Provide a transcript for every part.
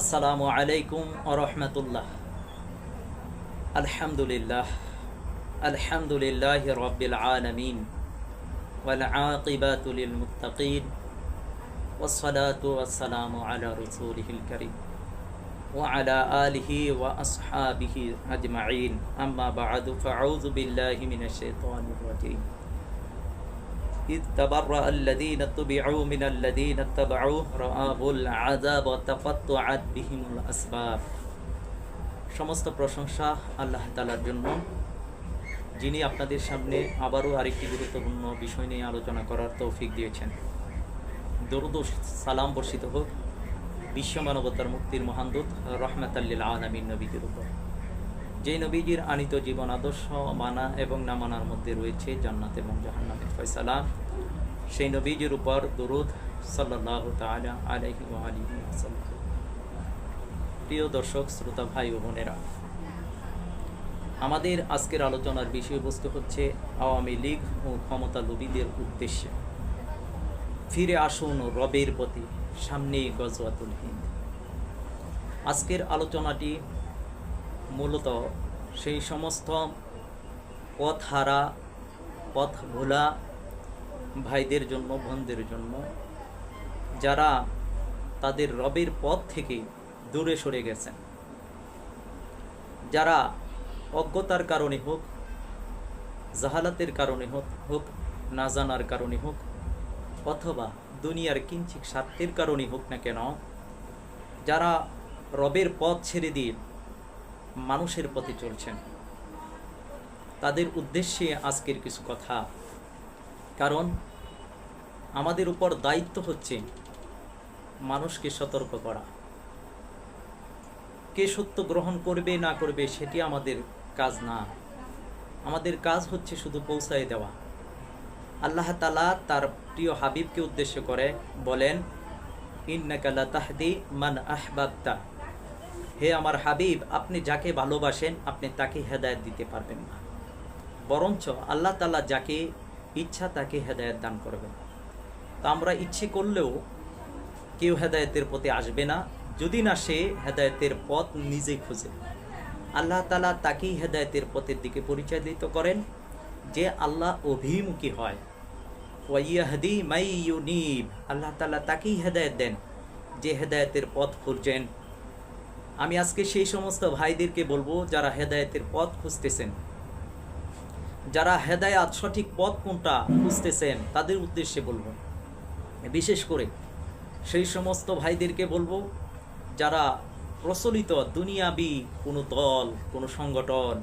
আসসালামু আলাইকুম আরহামতুল্লাহ আলহামদুলিল্লাহ আলহামদুলিল্লাহ রব্বিল আলমিন والعاقبة للمتقين والصلاة والسلام على رسوله الكريم وعلى آله وأصحابه أجمعين أما بعد فأعوذ بالله من الشيطان الرجيم إذ تبرأ الذين اتبعوا من الذين اتبعوا رآبوا العذاب وتقطعت بهم الأسباب সমস্ত প্রশংসা আল্লাহ তালার জন্য যিনি আপনাদের সামনে আবারও আরেকটি গুরুত্বপূর্ণ বিষয় নিয়ে আলোচনা করার তৌফিক দিয়েছেন দরুদ ও সালাম বর্ষিত হোক বিশ্ব মানবতার মুক্তির মহান দূত রহমত আল্লিল আলমিন নবীজির উপর যে নবীজির আনিত জীবন, আদর্শ, মানা এবং না মানার মধ্যে রয়েছে জান্নাত এবং জাহান্নামের ফয়সালা। সেই নবীজির উপর দরুদ সাল্লাহ তালা আলহি ওয়াসাল্লাম। প্রিয় দর্শক, শ্রোতা ভাই ও বোনেরা, আমাদের আজকের আলোচনার বিষয়বস্তু হচ্ছে আওয়ামী লীগ ও ক্ষমতা লোভীদের উদ্দেশ্যে। ফিরে আসুন রবের প্রতি, সামনেই গজওয়াতুল হিন্দ। আজকের আলোচনাটি মূলত সেই সমস্ত পথ হারা পথ ভোলা ভাইদের জন্য, বোনদের জন্য, যারা তাদের রবের পথ থেকে দূরে সরে গেছেন। যারা অজ্ঞতার কারণে হোক, জাহালাতের কারণে হোক হোক না জানার কারণে হোক, অথবা দুনিয়ার কিঞ্চিক স্বার্থের কারণে হোক না কেন, যারা রবের পথ ছেড়ে দিয়ে মানুষের পথে চলছেন। তাদের উদ্দেশ্যে আজকের কিছু কথা। কারণ আমাদের উপর দায়িত্ব হচ্ছে মানুষকে সতর্ক করা। কে সত্য গ্রহণ করবে না করবে সেটি আমাদের কাজ না। আমাদের কাজ হচ্ছে শুধু পৌঁছায় দেওয়া। আল্লাহ তালা তার প্রিয় হাবিবকে উদ্দেশ্য করে বলেন ইন্নাকাল্লা তাহদি মান আহবাবতা। হে আমার হাবিব, আপনি যাকে ভালোবাসেন, আপনি তাকে হেদায়ত দিতে পারবেন না। বরঞ্চ আল্লাহ তালা যাকে ইচ্ছা তাকে হেদায়ত দান করবেন। তা আমরা ইচ্ছে করলেও কেউ হেদায়তের পথে আসবে না। যদি না সে হেদায়তের পথ নিজে খুঁজে। আল্লাহ তালা তাকেই হেদায়তের পথের দিকে পরিচালিত করেন। যে আল্লাহ অভিমুখী হয়। ওয়াইয়াহদি মাই ইউনিব আল্লাহ তালা তাকেই হেদায়ত দেন। যে হেদায়তের পথ খুঁজছেন আমি আজকে সেই সমস্ত ভাইদেরকে বলব যারা হেদায়তের পথ খুঁজতেছেন। যারা হেদায়াত সঠিক পথ কোনটা খুঁজতেছেন, তাদের উদ্দেশ্যে বলব। বিশেষ করে সেই সমস্ত ভাইদেরকে বলব যারা প্রচলিত দুনিয়াবি কোনো দল, কোনো সংগঠন,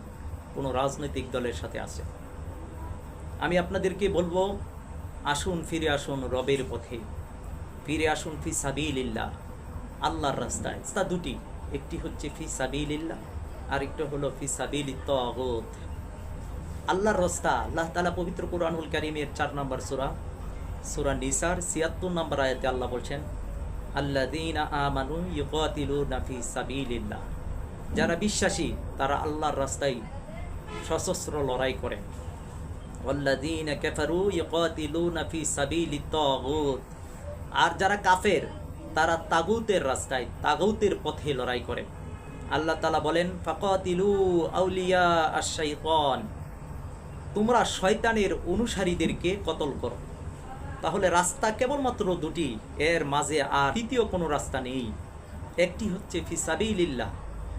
কোনো রাজনৈতিক দলের সাথে আছে। আমি আপনাদেরকে বলব, আসুন ফিরে আসুন রবের পথে। ফিরে আসুন ফি সাবিলিল্লাহ, আল্লাহর রাস্তায়। তা দুটি। একটি হচ্ছে ফি আর একটা হলো ফি সাবিল তগত আল্লাহর রাস্তা, আল্লাহ তালা পবিত্র কোরআনুল কারিমের চার নম্বর সুরা সুরা নিসার ছিয়াত্তর নম্বর আয়াতে আল্লাহ বলছেন আল্লাদিনা আমানু ইউকাতিলুনা ফি সাবিলিল্লাহ। যারা বিশ্বাসী, তারা আল্লাহর রাস্তায় সশস্ত্র লড়াই করে। ওয়াল্লাদিনা কাফারু ইউকাতিলুনা ফি সাবিলিত আর যারা কাফের তারা তাগুতের রাস্তায়, তাগুতের পথে লড়াই করে। আল্লাহ তালা বলেন, ফাকাতিলু আউলিয়া আশ-শাইতান। তোমরা শয়তানের অনুসারীদেরকে কতল করো। তাহলে রাস্তা কেবলমাত্র দুটি, এর মাঝে আর তৃতীয় কোনো রাস্তা নেই। একটি হচ্ছে ফিসাবিল্লাহ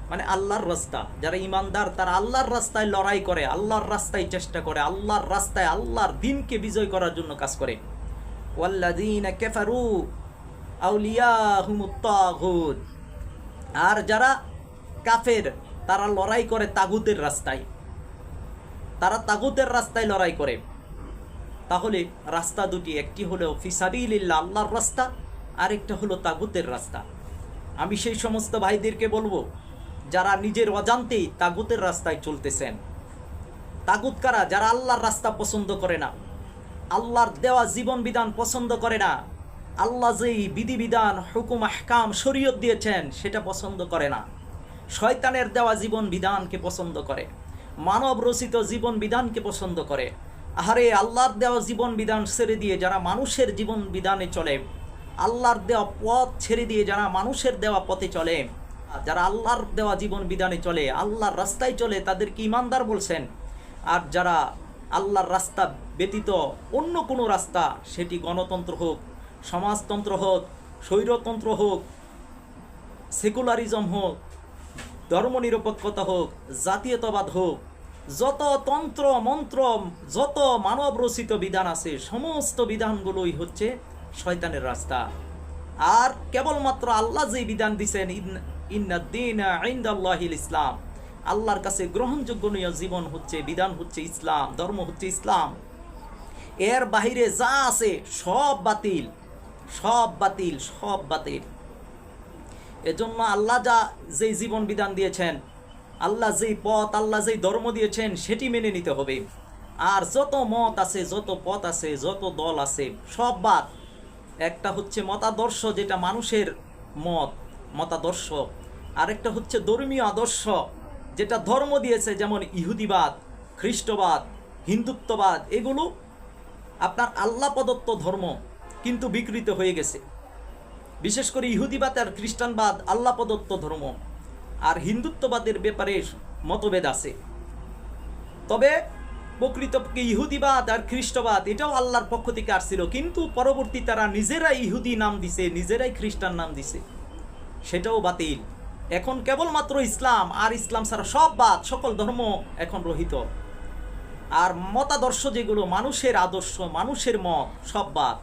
মানে আল্লাহর রাস্তা। যারা ইমানদার তারা আল্লাহর রাস্তায় লড়াই করে, আল্লাহর রাস্তায় চেষ্টা করে, আল্লাহর রাস্তায় আল্লাহর দিনকে বিজয় করার জন্য কাজ করে। ওয়াল্লাযীনা কাফারু আউলিয়াহুমুত তাগুত। আর যারা কাফের, তারা লড়াই করে তাগুতের রাস্তায়। তারা তাগুতের রাস্তায় লড়াই করে। তাহলে রাস্তা দুটি, একটি হলো ফিসাবিল্লা আল্লাহর রাস্তা আর আরেকটা হলো তাগুতের রাস্তা। আমি সেই সমস্ত ভাইদেরকে বলব, যারা নিজের অজান্তেই তাগুতের রাস্তায় চলতেছেন। তাগুত কারা? যারা আল্লাহর রাস্তা পছন্দ করে না। আল্লাহর দেওয়া জীবন বিধান পছন্দ করে না। আল্লাহ যেই বিধিবিধান, হুকুম, আহকাম, শরীয়ত দিয়েছেন, সেটা পছন্দ করে না। শয়তানের দেওয়া জীবন বিধানকে পছন্দ করে। মানব রচিত জীবন বিধানকে পছন্দ করে। আহারে, আল্লাহর দেওয়া জীবন বিধান ছেড়ে দিয়ে যারা মানুষের জীবন বিধানে চলে, আল্লাহর দেওয়া পথ ছেড়ে দিয়ে যারা মানুষের দেওয়া পথে চলে যারা আল্লাহর দেওয়া জীবন বিধানে চলে, আল্লাহর রাস্তায় চলে, তাদেরকে ইমানদার বলছেন। আর যারা আল্লাহর রাস্তা ব্যতীত অন্য কোনো রাস্তা, সেটি গণতন্ত্র হোক সমাজতন্ত্র হোক, স্বৈরতন্ত্র হোক, সেকুলারিজম হোক, ধর্মনিরপেক্ষতা হোক, জাতীয়তাবাদ হোক, যত তন্ত্র, মন্ত্র, যত মানব রচিত বিধান আছে, সমস্ত বিধানগুলোই হচ্ছে শয়তানের রাস্তা। আর কেবলমাত্র আল্লাহ যে বিধান দিছেন ইন্নাদ্দিন আইন্দাল্লাহিল ইসলাম। আল্লাহর কাছে গ্রহণযোগ্য জীবন হচ্ছে, বিধান হচ্ছে ইসলাম, ধর্ম হচ্ছে ইসলাম। এর বাহিরে যা আছে সব বাতিল। সব বাতিল সব বাতিল। এজন্য আল্লাহ যা যেই জীবন বিধান দিয়েছেন, আল্লাহ যেই পথ, আল্লাহ যেই ধর্ম দিয়েছেন, সেটি মেনে নিতে হবে। আর যত মত আছে, যত পথ আছে, যত দল আছে, সব বাদ। একটা হচ্ছে মতাদর্শ, যেটা মানুষের মত, মতাদর্শ। আরেকটা হচ্ছে ধর্মীয় আদর্শ, যেটা ধর্ম দিয়েছে, যেমন ইহুদিবাদ, খ্রিস্টবাদ, হিন্দুত্ববাদ, এগুলো আপনার আল্লাহ প্রদত্ত ধর্ম। কিন্তু বিকৃত হয়ে গেছে। বিশেষ করে ইহুদিবাদ আর খ্রিস্টানবাদ আল্লাহ প্রদত্ত ধর্ম আর হিন্দুত্ববাদের ব্যাপারে মতভেদ আছে। তবে প্রকৃতপক্ষে ইহুদিবাদ আর খ্রিস্টবাদ, এটাও আল্লাহর পক্ষ থেকে আসছিল, কিন্তু পরবর্তী তারা নিজেরাই ইহুদি নাম দিছে, নিজেরাই খ্রিস্টান নাম দিছে। সেটাও বাতিল। এখন কেবলমাত্র ইসলাম আর ইসলাম ছাড়া সব বাদ, সকল ধর্ম এখন রহিত। আর মতাদর্শ যেগুলো, মানুষের আদর্শ, মানুষের মত, সব বাদ।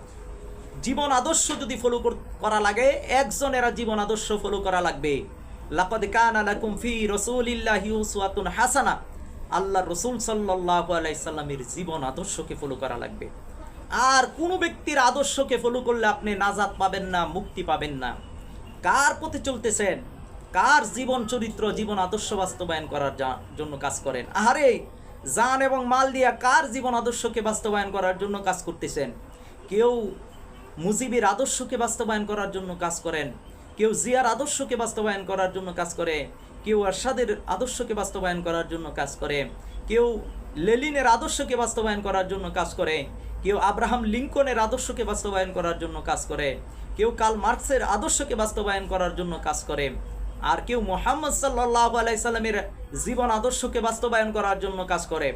জীবন আদর্শ যদি ফলো করা লাগে, একজনেরা জীবন আদর্শ ফলো করা লাগবে। লাকাদ কানা লাকুম ফি রাসূলিল্লাহি উসওয়াতুন হাসানা। আল্লাহ রসুল সাল্লাল্লাহু আলাইহি জীবন আদর্শকে ফলো করা লাগবে। আর কোন ব্যক্তির আদর্শকে ফলো করলে আপনি নাজাত পাবেন না, মুক্তি পাবেন না। কার পথে চলতেছেন? কার জীবন চরিত্র, জীবন আদর্শ বাস্তবায়ন করার জন্য কাজ করেন? আহারে, জান এবং মাল দিয়া কার জীবন আদর্শকে বাস্তবায়ন করার জন্য কাজ করতেছেন? কেউ মুজিবের আদর্শকে বাস্তবায়ন করার জন্য কাজ করেন। কেউ জিয়ার আদর্শকে বাস্তবায়ন করার জন্য কাজ করে, কেউ আরশাদের আদর্শকে বাস্তবায়ন করার জন্য কাজ করে, কেউ লেলিনের আদর্শকে বাস্তবায়ন করার জন্য কাজ করে, কেউ আব্রাহাম লিঙ্কনের আদর্শকে বাস্তবায়ন করার জন্য কাজ করে, কেউ কাল মার্কসের আদর্শকে বাস্তবায়ন করার জন্য কাজ করে, আর কেউ মোহাম্মদ সাল্লাহ আলাইসাল্লামের জীবন আদর্শকে বাস্তবায়ন করার জন্য কাজ করে।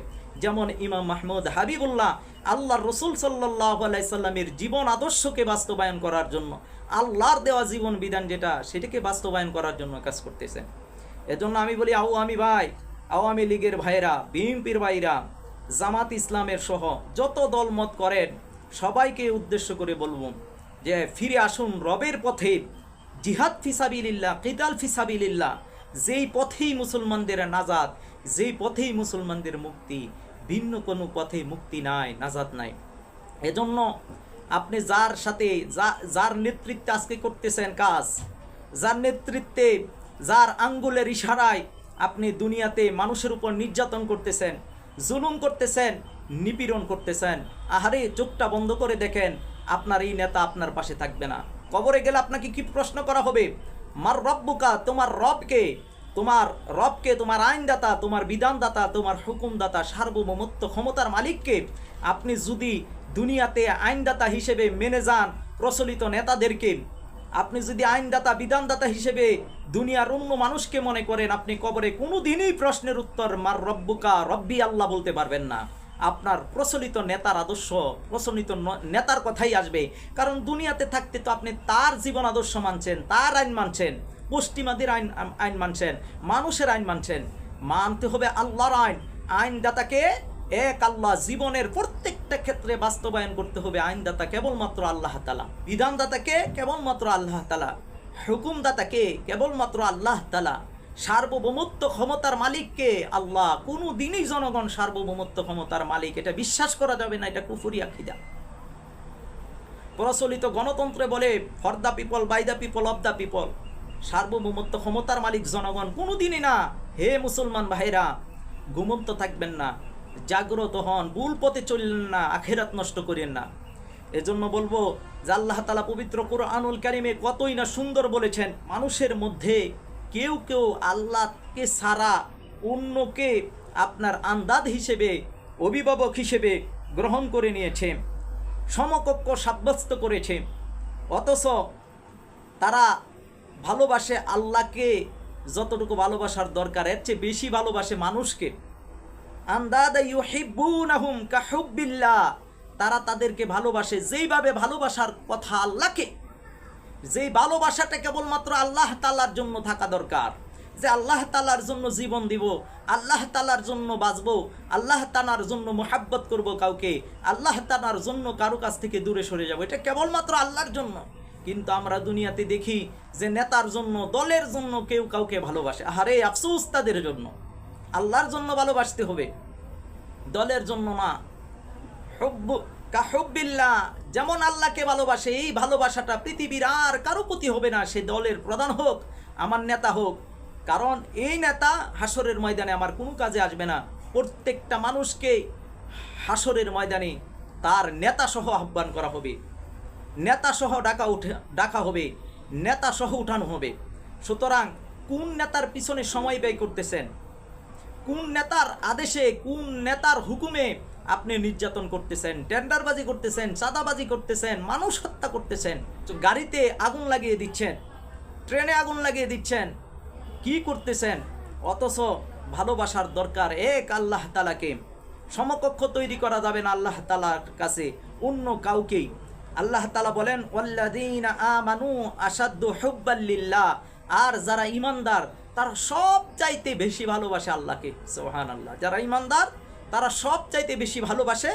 যেমন ইমাম মাহমুদ হাবিবুল্লাহ আল্লাহ রসুল সাল্লাহ আলাইসাল্লামের জীবন আদর্শকে বাস্তবায়ন করার জন্য, আল্লাহর দেওয়া জীবন বিধান যেটা, সেটাকে বাস্তবায়ন করার জন্য কাজ করতেছেন এজন্য আমি বলি, আওয়ামী ভাই, আওয়ামী লীগের ভাইরা বিএনপির ভাইরা জামাত ইসলামের সহ যত দল মত করেন, সবাইকে উদ্দেশ্য করে বলব যে ফিরে আসুন রবের পথে। জিহাদ ফিসাবিলিল্লাহ কিতাল ফিসাবিলিল্লাহ যেই পথেই মুসলমানদের নাজাদ যেই পথেই মুসলমানদের মুক্তি ভিন্ন কোনো পথে মুক্তি নাই, নাজাদ নাই। এজন্য আপনি যার সাথে যার নেতৃত্বে আজকে করতেছেন কাজ, যার নেতৃত্বে, যার আঙ্গুলের ইশারায় আপনি দুনিয়াতে মানুষের উপর নির্যাতন করতেছেন, জুলুম করতেছেন, নিপীড়ন করতেছেন, আহারে চোখটা বন্ধ করে দেখেন, আপনার এই নেতা আপনার পাশে থাকবে না। কবরে গেলে আপনাকে কি প্রশ্ন করা হবে? মার রব্বুকা, তোমার রবকে তোমার রবকে, তোমার আইনদাতা, তোমার বিধানদাতা, তোমার হুকুমদাতা, সার্বভৌমত্ব ক্ষমতার মালিককে আপনি যদি দুনিয়াতে আইনদাতা হিসেবে মেনে যান প্রচলিত নেতাদেরকে, আপনি যদি আইনদাতা, বিধানদাতা হিসেবে দুনিয়ার অন্য মানুষকে মনে করেন, আপনি কবরে কোনো দিনই প্রশ্নের উত্তর মার রব্বুকা রব্বি আল্লাহ বলতে পারবেন না। আপনার প্রচলিত নেতার আদর্শ, প্রচলিত নেতার কথাই আসবে। কারণ দুনিয়াতে থাকতে তো আপনি তার জীবন আদর্শ মানছেন, তার আইন মানছেন। পশ্চিমাদের আইন আইন মানছেন, মানুষের আইন মানছেন। মানতে হবে আল্লাহর আইন। আইনদাতাকে এক আল্লাহ জীবনের প্রত্যেকটা ক্ষেত্রে বাস্তবায়ন করতে হবে। আইনদাতা কেবলমাত্র আল্লাহ তালা বিধানদাতাকে কেবলমাত্র আল্লাহ তালা হুকুমদাতাকে কেবলমাত্র আল্লাহ তালা সার্বভৌমত্ব ক্ষমতার মালিককে আল্লাহ কোনো দিনই জনগণ সার্বভৌমত্ব ক্ষমতার মালিক। এটা বিশ্বাস করা যাবে না, এটা কুফুরি আখিদা প্রচলিত গণতন্ত্রে বলে for the people by the people of the people সার্বভৌমত্ব ক্ষমতার মালিক জনগণ কোনোদিনই না। হে মুসলমান ভাইরা, ঘুমন্ত থাকবেন না, জাগ্রত হন, ভুল পথে চললেন না, আখেরাত নষ্ট করেন না। এজন্য বলব যে আল্লাহ তালা পবিত্র কোরআনুল কারিমে কতই না সুন্দর বলেছেন, মানুষের মধ্যে কেউ কেউ আল্লাহকে সারা অন্যকে আপনার আন্দাদ হিসেবে, অভিভাবক হিসেবে গ্রহণ করে নিয়েছে, সমকক্ষ সাব্যস্ত করেছে। অথচ তারা ভালোবাসে আল্লাহকে, যতটুকু ভালোবাসার দরকার, এর চেয়ে বেশি ভালোবাসে মানুষকে। তারা তাদেরকে ভালোবাসে যেইভাবে ভালোবাসার কথা আল্লাহকে। যেই ভালোবাসাটা কেবলমাত্র আল্লাহ তালার জন্য থাকা দরকার। যে আল্লাহ তালার জন্য জীবন দিব, আল্লাহ তালার জন্য বাঁচব, আল্লাহ তালার জন্য মোহাব্বত করব কাউকে, আল্লাহ তালার জন্য কারও কাছ থেকে দূরে সরে যাব, এটা কেবলমাত্র আল্লাহর জন্য। কিন্তু আমরা দুনিয়াতে দেখি যে নেতার জন্য, দলের জন্য কেউ কাউকে ভালোবাসে। আরে আফসোস তাদের জন্য। আল্লাহর জন্য ভালোবাসতে হবে। দলের জন্য না। হব্বু কাহব্বিল্লাহ যেমন আল্লাহকে ভালোবাসে, এই ভালোবাসাটা পৃথিবীর আর কারও প্রতি হবে না। সে দলের প্রধান হোক, আমার নেতা হোক। কারণ এই নেতা হাসরের ময়দানে আমার কোনো কাজে আসবে না। প্রত্যেকটা মানুষকে হাসরের ময়দানে তার নেতা সহ আহ্বান করা হবে। নেতা সহ ডাকা উঠে, ডাকা হবে নেতা সহ উঠানো হবে। সুতরাং কোন নেতার পিছনে সময় ব্যয় করতেছেন? কোন নেতার আদেশে, কোন নেতার হুকুমে আপনি নির্যাতন করতেছেন? টেন্ডারবাজি করতেছেন, চাঁদাবাজি করতেছেন, মানুষ হত্যা করতেছেন গাড়িতে আগুন লাগিয়ে দিচ্ছেন, ট্রেনে আগুন লাগিয়ে দিচ্ছেন, কি করতেছেন? অথচ ভালোবাসার দরকার এক আল্লাহ তালাকে সমকক্ষ তৈরি করা যাবে না আল্লাহ তালার কাছে, অন্য কাউকেই। আল্লাহ তালা বলেন আমানু আর যারা ইমানদার তারা সব চাইতে বেশি ভালোবাসে আল্লাহকে। সোহান আল্লাহ যারা ইমানদার তারা সব চাইতে বেশি ভালোবাসে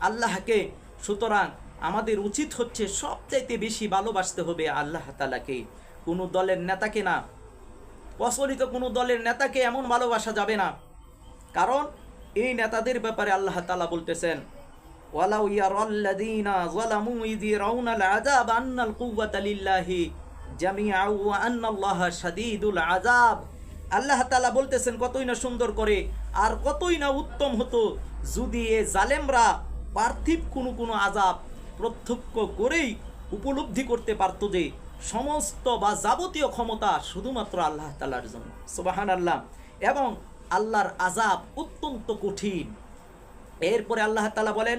আল্লাহকে। সুতরাং আমাদের উচিত হচ্ছে সব চাইতে বেশি ভালোবাসতে হবে আল্লাহ তালাকে কোনো দলের নেতাকে না। প্রচলিত কোনো দলের নেতাকে এমন ভালোবাসা যাবে না। কারণ এই নেতাদের ব্যাপারে আল্লাহ তালা বলতেছেন ওয়ালাউ ইয়ারাল্লাযীনা যালামু ইয ইয়ারাউনাল আযাব আন্নাল কুওয়াতা লিল্লাহি জামিআউ ওয়া আন্নাল্লাহা শাদীদুল আযাব। আল্লাহ তাআলা বলতেছেন, কতই না সুন্দর করে আর কতই না উত্তম হতো যদি এ জালেমরা পার্থিব কোনো কোনো আযাব প্রত্যক্ষ করেই উপলব্ধি করতে পারতো যে সমস্ত বা যাবতীয় ক্ষমতা শুধুমাত্র আল্লাহ তালার জন্য। সুবাহান আল্লাহ এবং আল্লাহর আজাব অত্যন্ত কঠিন। এরপরে আল্লাহ তালা বলেন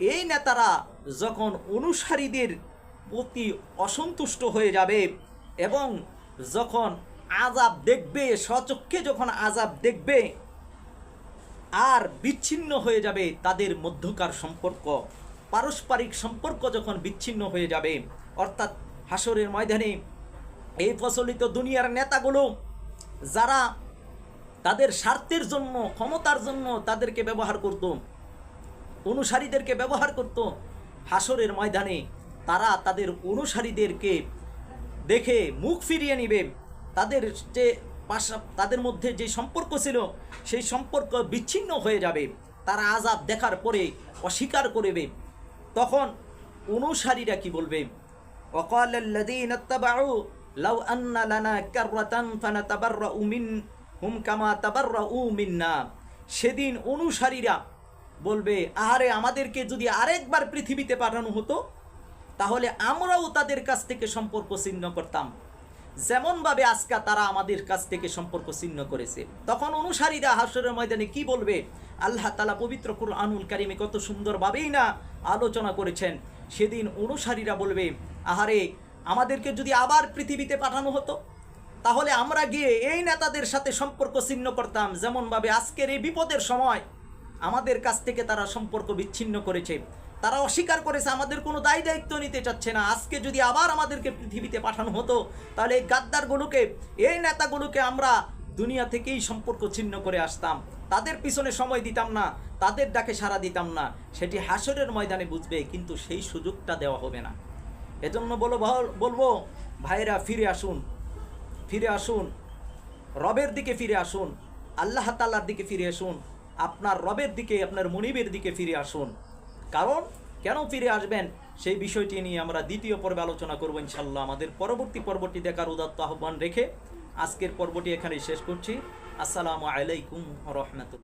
এই নেতারা যখন অনুসারীদের প্রতি অসন্তুষ্ট হয়ে যাবে এবং যখন আজাব দেখবে, স্বচক্ষে যখন আজাব দেখবে, আর বিচ্ছিন্ন হয়ে যাবে তাদের মধ্যকার সম্পর্ক, পারস্পরিক সম্পর্ক যখন বিচ্ছিন্ন হয়ে যাবে, অর্থাৎ হাসরের ময়দানে এই প্রচলিত দুনিয়ার নেতাগুলো, যারা তাদের স্বার্থের জন্য, ক্ষমতার জন্য তাদেরকে ব্যবহার করত অনুসারীদেরকে ব্যবহার করত। হাসরের ময়দানে তারা তাদের অনুসারীদেরকে দেখে মুখ ফিরিয়ে নিবে। তাদের যে পাশা তাদের মধ্যে যে সম্পর্ক ছিল, সেই সম্পর্ক বিচ্ছিন্ন হয়ে যাবে। তারা আজাব দেখার পরে অস্বীকার করবে। তখন অনুসারীরা কি বলবে? সেদিন অনুসারীরা বলবে আহারে আমাদেরকে যদি আরেকবার পৃথিবীতে পাঠানো হতো, তাহলে আমরাও তাদের কাছ থেকে সম্পর্ক ছিন্ন করতাম। যেমনভাবে আজকা তারা আমাদের কাছ থেকে সম্পর্ক ছিন্ন করেছে। তখন অনুসারীরা হাসরের ময়দানে কি বলবে? আল্লাহ তালা পবিত্র আনুল কারিমে কত সুন্দরভাবেই না আলোচনা করেছেন। সেদিন অনুসারীরা বলবে, আহারে, আমাদেরকে যদি আবার পৃথিবীতে পাঠানো হতো, তাহলে আমরা গিয়ে এই নেতাদের সাথে সম্পর্ক ছিন্ন করতাম। যেমনভাবে আজকের এই বিপদের সময় আমাদের কাছ থেকে তারা সম্পর্ক বিচ্ছিন্ন করেছে। তারা অস্বীকার করেছে, আমাদের কোনো দায় দায়িত্ব নিতে চাচ্ছে না। আজকে যদি আবার আমাদেরকে পৃথিবীতে পাঠানো হতো, তাহলে এই গাদ্দারগুলোকে, এই নেতাগুলোকে আমরা দুনিয়া থেকেই সম্পর্ক ছিন্ন করে আসতাম। তাদের পিছনে সময় দিতাম না, তাদের ডাকে সাড়া দিতাম না। সেটি হাসরের ময়দানে বুঝবে, কিন্তু সেই সুযোগটা দেওয়া হবে না। এজন্য বলো বলব ভাইরা ফিরে আসুন। ফিরে আসুন। রবের দিকে ফিরে আসুন। আল্লাহ তাল্লার দিকে ফিরে আসুন। আপনার রবের দিকে, আপনার মনিবের দিকে ফিরে আসুন। কারণ কেন ফিরে আসবেন? সেই বিষয়টি নিয়ে আমরা দ্বিতীয় পর্বে আলোচনা করব ইনশাল্লাহ আমাদের পরবর্তী পর্বটি দেখার উদাত্ত আহ্বান রেখে আজকের পর্বটি এখানে শেষ করছি। আসসালামু আলাইকুম রহমতুল্লাহ।